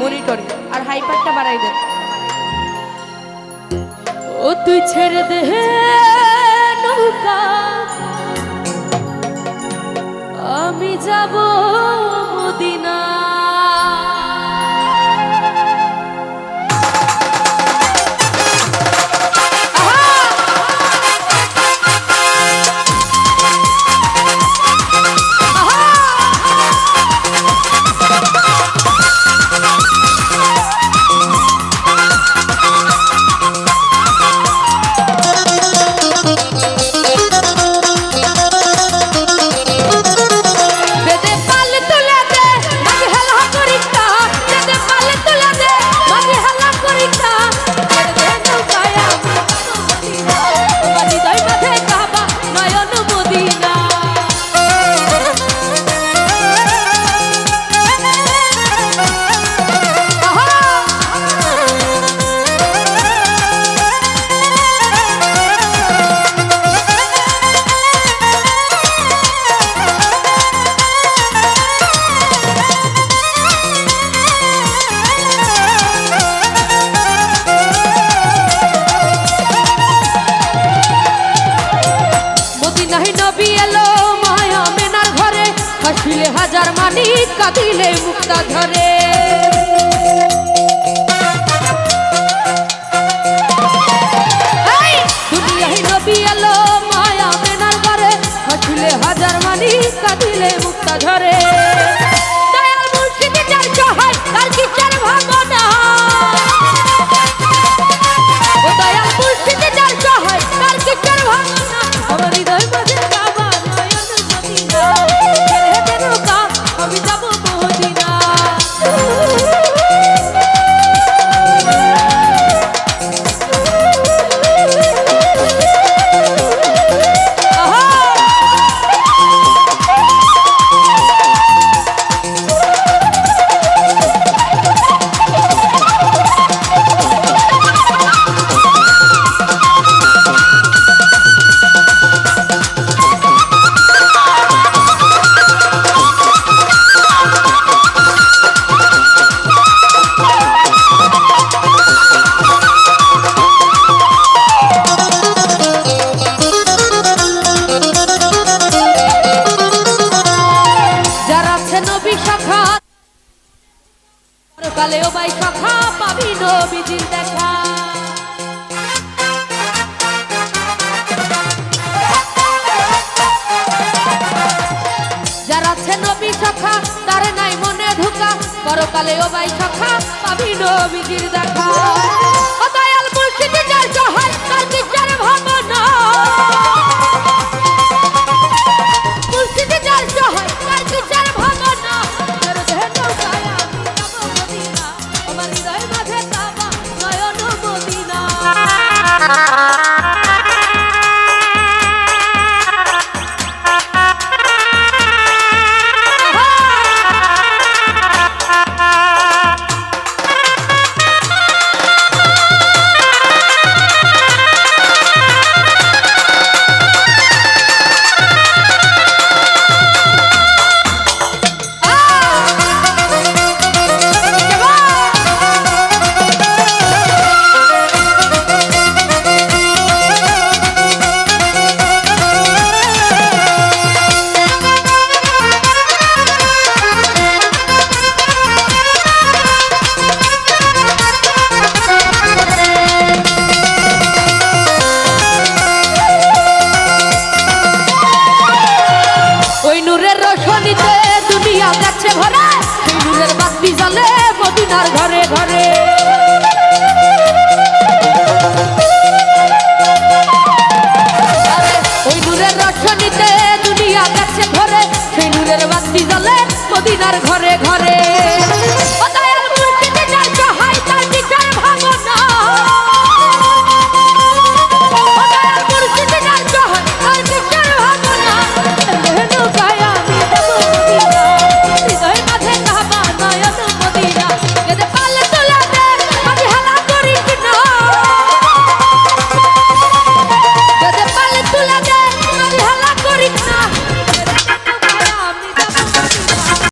মনিটরে আর হাইপারটা বাড়াই দেন। ও তুই ছেড়ে দে নৌকা। আমি যাব মদিনা হাসিলে মানি কাঁদিলে মুক্তা ধরে দুনিয়ায় নবী এলো মায়া মেনার ঘরে। হাজার মানি কাঁদিলে মুক্তা ধরে কালেও বাই শাখা পাবি নবীজির দেখা। যারা আছে নবী তার নাই মনে ঢুকা পরকালে ও বাই সখা, পাবি নবীজির দেখা। ঘরে নূরের বাতি জ্বলে মদিনার ঘরে ঘরে